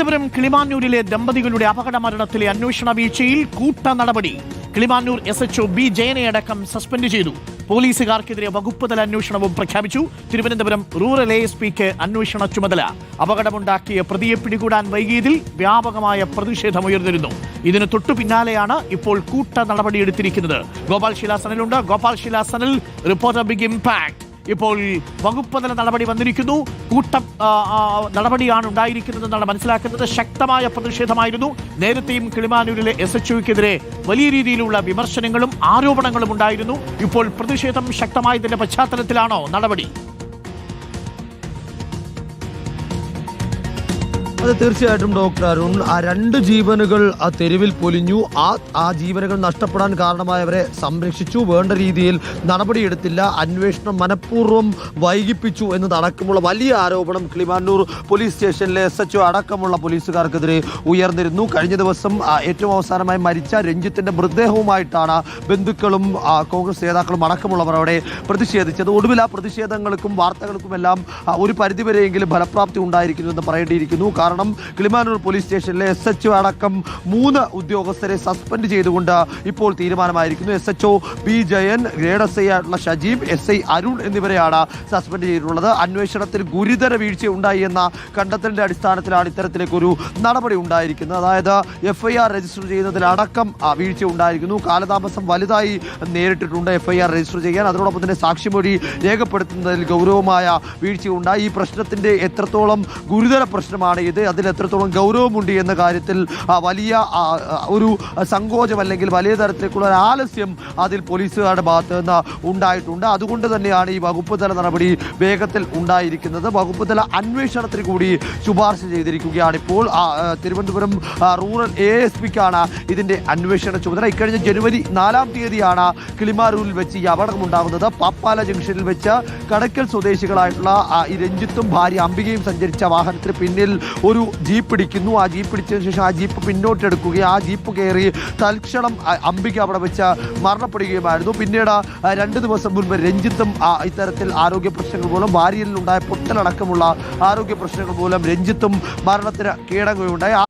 തിരുവനന്തപുരം കിളിമാന്നൂരിലെ ദമ്പതികളുടെ അപകട മരണത്തിലെ അന്വേഷണ വീഴ്ചയിൽ കൂട്ട നടപടി. Kilimanoor S H O B ജയനയടക്കം suspend ചെയ്തു. പോലീസുകാർക്കെതിരെ വകുപ്പ് തല അന്വേഷണവും പ്രഖ്യാപിച്ചു. തിരുവനന്തപുരം റൂറൽ എ എസ് പിക്ക് അന്വേഷണ ചുമതല. അപകടമുണ്ടാക്കിയ പ്രതിയെ പിടികൂടാൻ വൈകിയതിൽ വ്യാപകമായ പ്രതിഷേധമുയർന്നിരുന്നു ഇതിന് തൊട്ടു പിന്നാലെയാണ് ഇപ്പോൾ കൂട്ട നടപടിയെടുത്തിരിക്കുന്നത്. ഗോപാൽ ശിലാസനലുണ്ട്. ഗോപാൽ ശിലാസനൽ റിപ്പോർട്ടർ ബിഗ് ഇംപാക്ട്. ഇപ്പോൾ വകുപ്പ് തല നടപടി വന്നിരിക്കുന്നു. കൂട്ടം നടപടിയാണ് ഉണ്ടായിരിക്കുന്നതെന്നാണ് മനസ്സിലാക്കുന്നത്. ശക്തമായ പ്രതിഷേധമായിരുന്നു. നേരത്തെയും കിളിമാനൂരിലെ എസ് എച്ച് ഒക്കെതിരെ വലിയ രീതിയിലുള്ള വിമർശനങ്ങളും ആരോപണങ്ങളും ഉണ്ടായിരുന്നു. ഇപ്പോൾ പ്രതിഷേധം ശക്തമായതിന്റെ പശ്ചാത്തലത്തിലാണോ നടപടി? അത് തീർച്ചയായിട്ടും ഡോക്ടർ അരുൺ. ആ രണ്ട് ജീവനുകൾ ആ തെരുവിൽ പൊലിഞ്ഞു. ആ ആ ജീവനുകൾ നഷ്ടപ്പെടാൻ കാരണമായവരെ സംരക്ഷിച്ചു. വേണ്ട രീതിയിൽ നടപടിയെടുത്തില്ല. അന്വേഷണം മനഃപൂർവം വൈകിപ്പിച്ചു എന്നതടക്കമുള്ള വലിയ ആരോപണം കിളിമാനൂർ പോലീസ് സ്റ്റേഷനിലെ എസ് എച്ച് അടക്കമുള്ള പോലീസുകാർക്കെതിരെ ഉയർന്നിരുന്നു. കഴിഞ്ഞ ദിവസം ഏറ്റവും അവസാനമായി മരിച്ച രഞ്ജിത്തിന്റെ മൃതദേഹവുമായിട്ടാണ് ബന്ധുക്കളും കോൺഗ്രസ് നേതാക്കളും അടക്കമുള്ളവർ അവിടെ പ്രതിഷേധിച്ചത്. ഒടുവിൽ ആ പ്രതിഷേധങ്ങൾക്കും വാർത്തകൾക്കുമെല്ലാം എല്ലാം ഒരു പരിധിവരെയെങ്കിലും ഫലപ്രാപ്തി ഉണ്ടായിരിക്കുന്നു എന്ന് പറയേണ്ടിയിരിക്കുന്നു. കാരണം കിളിമാനൂർ പോലീസ് സ്റ്റേഷനിലെ എസ് എച്ച് അടക്കം മൂന്ന് ഉദ്യോഗസ്ഥരെ സസ്പെൻഡ് ചെയ്തുകൊണ്ട് ഇപ്പോൾ തീരുമാനമായിരിക്കുന്നു. S H B Jayan grade S I ആയിട്ടുള്ള ഷജീബ് എസ് ഐ അരുൺ എന്നിവരെയാണ് സസ്പെൻഡ് ചെയ്തിട്ടുള്ളത്. അന്വേഷണത്തിൽ ഗുരുതര വീഴ്ച ഉണ്ടായി എന്ന കണ്ടെത്തലിന്റെ അടിസ്ഥാനത്തിലാണ് ഇത്തരത്തിലേക്കൊരു നടപടി ഉണ്ടായിരിക്കുന്നത്. അതായത് എഫ് ഐ ആർ രജിസ്റ്റർ ചെയ്യുന്നതിലടക്കം വീഴ്ച ഉണ്ടായിരിക്കുന്നു കാലതാമസം വലുതായി നേരിട്ടിട്ടുണ്ട് എഫ് ഐ ആർ രജിസ്റ്റർ ചെയ്യാൻ. അതോടൊപ്പം തന്നെ സാക്ഷിമൊഴി രേഖപ്പെടുത്തുന്നതിൽ ഗൗരവമായ വീഴ്ച ഉണ്ടായി ഈ പ്രശ്നത്തിന്റെ എത്രത്തോളം ഗുരുതര പ്രശ്നമാണ് ഇത് അതിൽ എത്രത്തോളം ഗൗരവമുണ്ട് എന്ന കാര്യത്തിൽ വലിയ ഒരു സങ്കോചം അല്ലെങ്കിൽ വലിയ തരത്തിലേക്കുള്ള ഒരു ആലസ്യം അതിൽ പോലീസുകാരുടെ ഭാഗത്ത് നിന്ന് ഉണ്ടായിട്ടുണ്ട്. അതുകൊണ്ട് തന്നെയാണ് ഈ വകുപ്പ് തല നടപടി വേഗത്തിൽ ഉണ്ടായിരിക്കുന്നത്. വകുപ്പ് തല അന്വേഷണത്തിന് കൂടി ശുപാർശ ചെയ്തിരിക്കുകയാണ് ഇപ്പോൾ തിരുവനന്തപുരം റൂറൽ എ എസ് പിക്കാണ് ഇതിന്റെ അന്വേഷണ ചുമതല. ഇക്കഴിഞ്ഞ ജനുവരി നാലാം തീയതിയാണ് കിളിമാരൂരിൽ വെച്ച് ഈ അപകടമുണ്ടാകുന്നത് പാപ്പാല ജംഗ്ഷനിൽ വെച്ച് കടക്കൽ സ്വദേശികളായിട്ടുള്ള രഞ്ജിത്തും ഭാര്യ അംബികയും സഞ്ചരിച്ച വാഹനത്തിന് പിന്നിൽ ഒരു ജീപ്പ് ഇടിക്കുന്നു ആ ജീപ്പ് ഇടിച്ചതിന് ശേഷം ആ ജീപ്പ് പിന്നോട്ടെടുക്കുകയും ആ ജീപ്പ് കയറി തൽക്ഷണം അംബിക അവിടെ വെച്ച് മരണപ്പെടുകയുമായിരുന്നു. പിന്നീട് രണ്ട് ദിവസം മുൻപ് രഞ്ജിത്തും ഇത്തരത്തിൽ ആരോഗ്യ പ്രശ്നങ്ങൾ മൂലം ഭാര്യയിൽ ഉണ്ടായ പൊട്ടലടക്കമുള്ള ആരോഗ്യ പ്രശ്നങ്ങൾ മൂലം രഞ്ജിത്തും മരണത്തിന് കീഴടങ്ങുകയുണ്ടായി.